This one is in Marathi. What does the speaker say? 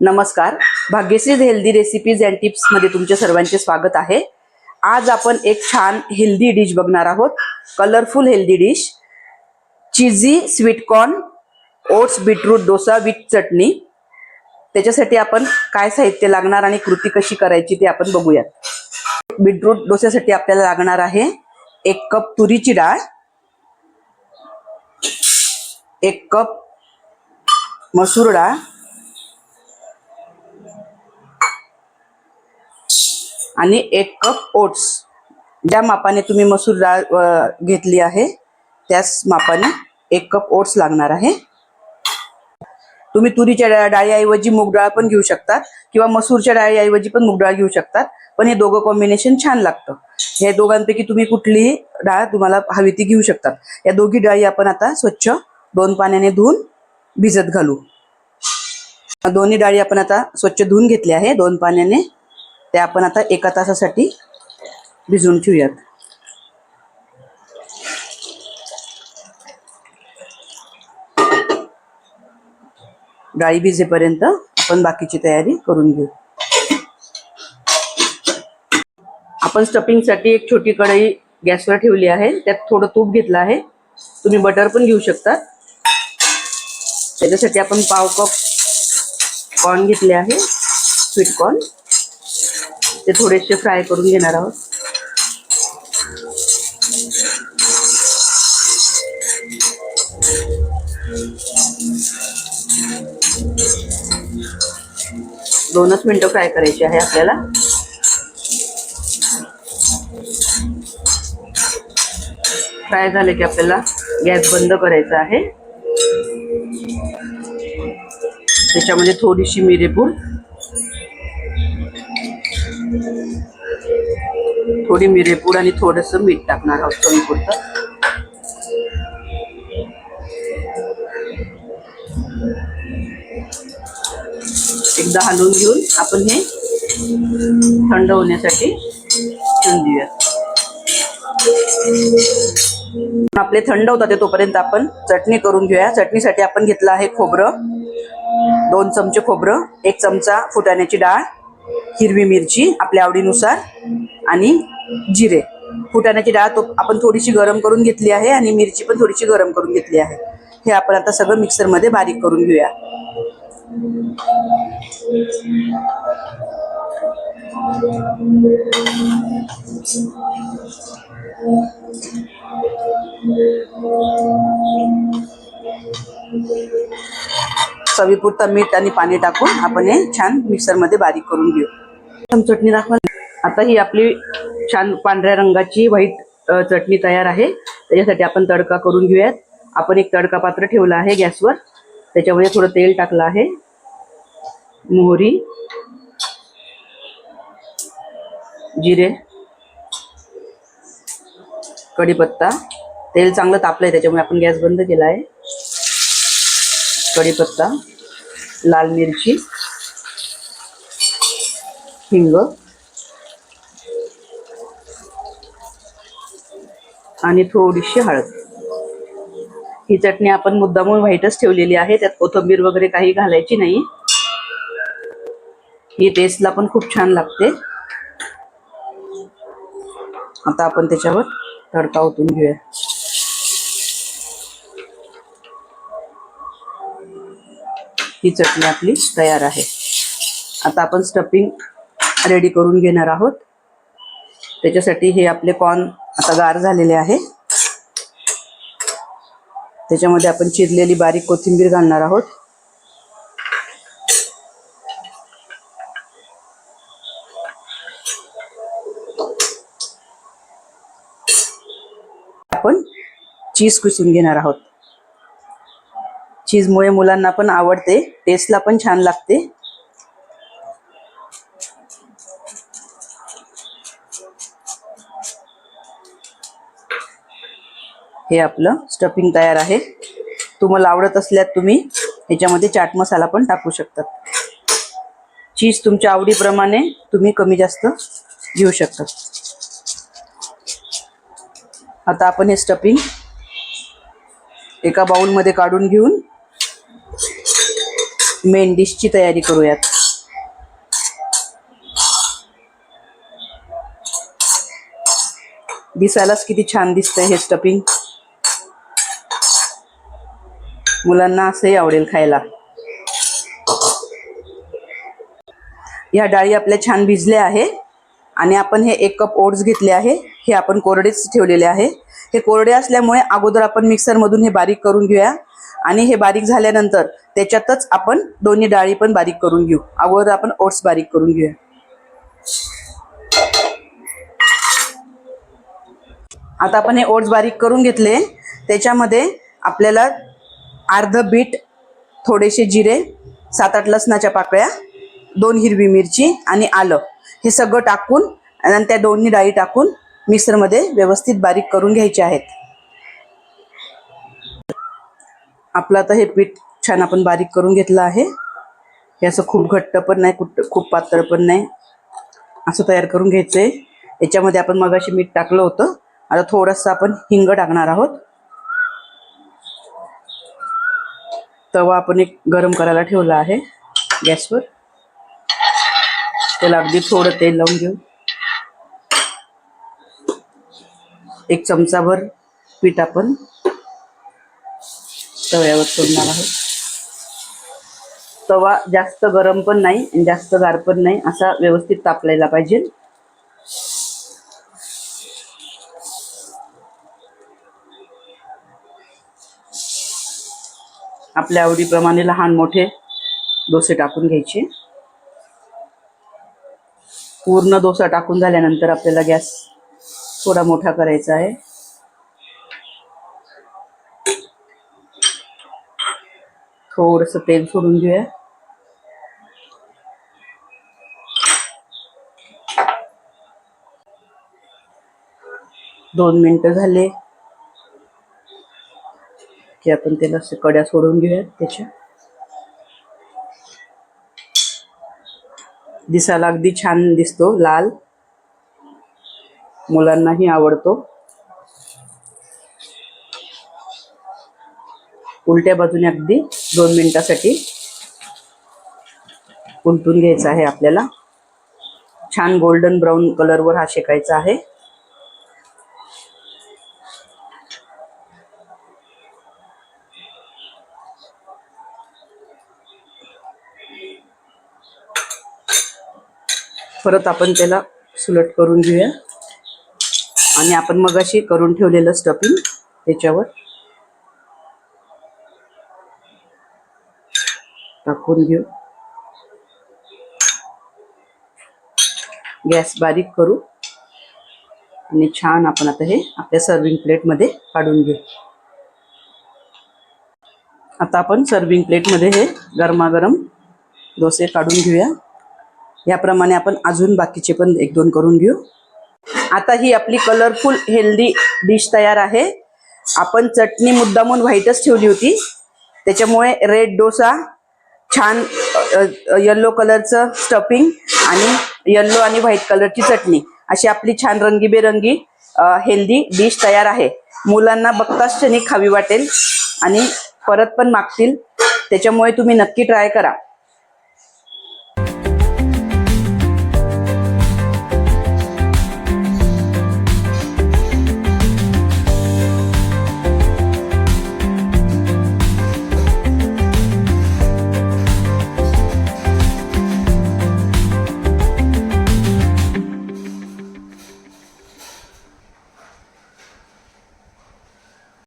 नमस्कार. भाग्यश्री हेल्दी रेसिपीज अँड टिप्समध्ये तुमच्या सर्वांचे स्वागत आहे. आज आपण एक छान हेल्दी डिश बघणार आहोत. Colourful healthy dish cheesy sweetcorn oats beetroot dosa with chutney. त्याच्यासाठी आपण काय साहित्य लागणार आणि कृती कशी करायची ते आपण बघूयात. बीटरूट डोस्यासाठी आपल्याला लागणार आहे एक कप तुरीची डाळ एक कप मसूर डाळ आणि एक कप ओट्स ज्या मापाने तुम्ही मसूर डाळ घेतली आहे त्याच मापाने एक कप ओट्स लागणार आहे. तुम्ही तुरीच्या डाळीऐवजी मूग डाळ पण घेऊ शकतात किंवा मसूरच्या डाळीऐवजी पण मूग डाळ घेऊ शकतात पण हे दोघं कॉम्बिनेशन छान लागतं. हे दोघांपैकी तुम्ही कुठलीही डाळ तुम्हाला हवी ती घेऊ शकतात. या दोघी डाळी आपण आता स्वच्छ दोन पाण्याने धुवून भिजत घालू. दोन्ही डाळी आपण आता स्वच्छ धुवून घेतली आहे दोन पाण्याने ते आपण आता एका तासासाठी भिजवून ठेवूयात. डाळी भिजेपर्यंत आपण बाकीची तयारी करून घेऊ. आपण स्टफिंगसाठी एक छोटी कढई गॅसवर ठेवली आहे. त्यात थोडं तूप घेतलं आहे. तुम्ही बटर पण घेऊ शकता त्याच्यासाठी आपण पाव कप कॉर्न घेतले आहे. स्वीट कॉर्न ते थोडेसे फ्राय करून घेणार आहोत. दोनच मिनिटं फ्राय करायची आहे आपल्याला. फ्राय झाले की आपल्याला गॅस बंद करायचा आहे. त्याच्यामध्ये थोडीशी मिरेपूड थोडी मिरेपूड आणि थोडस मीठ टाकणार आहोत चवीपुरतं एकदा हलवून घेऊन आपण हे थंड होण्यासाठी ठेवून देऊया. आपले थंड होतात तोपर्यंत आपण चटणी करून घेऊया. चटणीसाठी आपण घेतलं आहे खोबरं. दोन चमचे खोबरं एक चमचा फुटाण्याची डाळ हिरवी मिरची आपल्या आवडीनुसार आणि जिरे. फुटाण्याची डाळ तो आपण थोडीशी गरम करून घेतली आहे आणि मिरची पण थोडीशी गरम करून घेतली आहे. हे आपण आता सगळं मिक्सरमध्ये बारीक करून घेऊया. सवीपुरता मीठ आणि पाणी टाकून आपण हे छान मिक्सरमध्ये बारीक करून घेऊ. चटणी दाखवा. आता ही आपली छान पांढऱ्या रंगाची व्हाईट चटणी तयार आहे. त्याच्यासाठी आपण तडका करून घेऊयात. आपण एक तडका पात्र ठेवलं आहे गॅसवर. त्याच्यामध्ये थोडं तेल टाकलं आहे. मोहरी जिरे कढीपत्ता. तेल चांगलं तापलंय त्याच्यामुळे आपण गॅस बंद केला आहे. कढीपत्ता लाल मिरची हिंग. आणि थोडीशी हळद. ही चटणी आपण मुद्दामून व्हाईटच ठेवलेली आहे. त्यात कोथिंबीर वगैरे काही घालायची नाही. ही टेस्टला पण खूप छान लागते. आता आपण त्याच्यावर तडका ओतून घेऊया. ही चटणी आपली तयार आहे. आता आपण स्टफिंग रेडी करून घेणार आहोत. त्याच्यासाठी हे आपले कॉर्न आता गार झालेले आहे. त्याच्यामध्ये आपण चिरलेली बारीक कोथिंबीर घालणार आहोत. आपण चीज कुसून घेणार आहोत. चीजमुळे मुलांना पण आवडते टेस्टला पण छान लागते. हे आपलं स्टफिंग तयार आहे. तुम्हाला आवडत असल्यात तुम्ही ह्याच्यामध्ये चाट मसाला पण टाकू शकतात. चीज तुमच्या आवडीप्रमाणे तुम्ही कमी जास्त घेऊ शकता आता आपण हे स्टफिंग एका बाउलमध्ये काढून घेऊन मेन डिशची तयारी करूयात. दिसायलाच किती छान दिसतंय हे स्टफिंग मुलांना असंही आवडेल खायला. ह्या डाळी आपल्या छान भिजल्या आहे. आणि आपण हे एक कप ओट्स घेतले आहे. हे आपण कोरडेच ठेवलेले आहे. हे कोरडे असल्यामुळे अगोदर आपण मिक्सरमधून हे बारीक करून घेऊया. आणि हे बारीक झाल्यानंतर त्याच्यातच आपण दोन्ही डाळी पण बारीक करून घेऊ. अगोदर आपण ओट्स बारीक करून घेऊया. आता आपण हे ओट्स बारीक करून घेतले. त्याच्यामध्ये आपल्याला अर्ध बीट थोडेसे जिरे सात आठ लसणाच्या पाकळ्या दोन हिरवी मिरची आणि आलं. हे सगळं टाकून आणि त्या दोन्ही डाळी टाकून मिक्सरमध्ये व्यवस्थित बारीक करून घ्यायचे आहेत. आपलं आता हे पीठ छान आपण बारीक करून घेतलं आहे. हे असं खूप घट्ट पण नाही कुठ खूप पातळ पण नाही. असं तयार करून घ्यायचं आहे याच्यामध्ये आपण मगाशी मीठ टाकलं होतं. आता थोडंसं आपण हिंग टाकणार आहोत. तवा आपण एक गरम करायला ठेवला आहे गॅसवर. त्याला अगदी थोडं तेल लावून घेऊ. एक चमचाभर पीठ आपण तव्यावर सोडणार आहोत. तवा जास्त गरम पण नाही आणि जास्त गार पण नाही असा व्यवस्थित तापलेला पाहिजे. आपल्या आवडीप्रमाणे लहान मोठे डोसे टाकून घ्यायचे. पूर्ण डोसा टाकून झाल्यानंतर आपल्याला गॅस थोडा मोठा करायचा आहे. थोडस तेल सोडून घेऊया. दोन मिनिटं झाले. की आपण त्याला कड्या सोडून घेऊया त्याच्या. दिसायला अगदी छान दिसतो लाल. मुलांनाही आवडतो. उलट्या बाजूने अगदी दोन मिनिटासाठी उलटून घ्यायचा आहे आपल्याला. छान गोल्डन ब्राऊन कलरवर हा शेकायचा आहे. परत आपण त्याला सुलट करून घेऊया. आणि आपण मगाशी करून ठेवलेलं स्टफिंग त्याच्यावर टाकून घेऊ. गॅस बारीक करू. आणि छान आपण आता हे आपल्या सर्विंग प्लेटमध्ये काढून घेऊ. आता आपण सर्विंग प्लेटमध्ये हे गरमागरम डोसे काढून घेऊया. याप्रमाणे आपण अजून बाकीचे पण एक दोन करून घेऊ. आता ही आपली कलरफुल हेल्दी डिश तयार आहे. आपण चटणी मुद्दामून व्हाईटच ठेवली होती. त्याच्यामुळे रेड डोसा छान येल्लो कलरचं स्टफिंग आणि येल्लो आणि व्हाईट कलरची चटणी. अशी आपली छान रंगीबेरंगी हेल्दी डिश तयार आहे. मुलांना बघताच क्षणी खावी वाटेल आणि परत पण मागतील. त्याच्यामुळे तुम्ही नक्की ट्राय करा.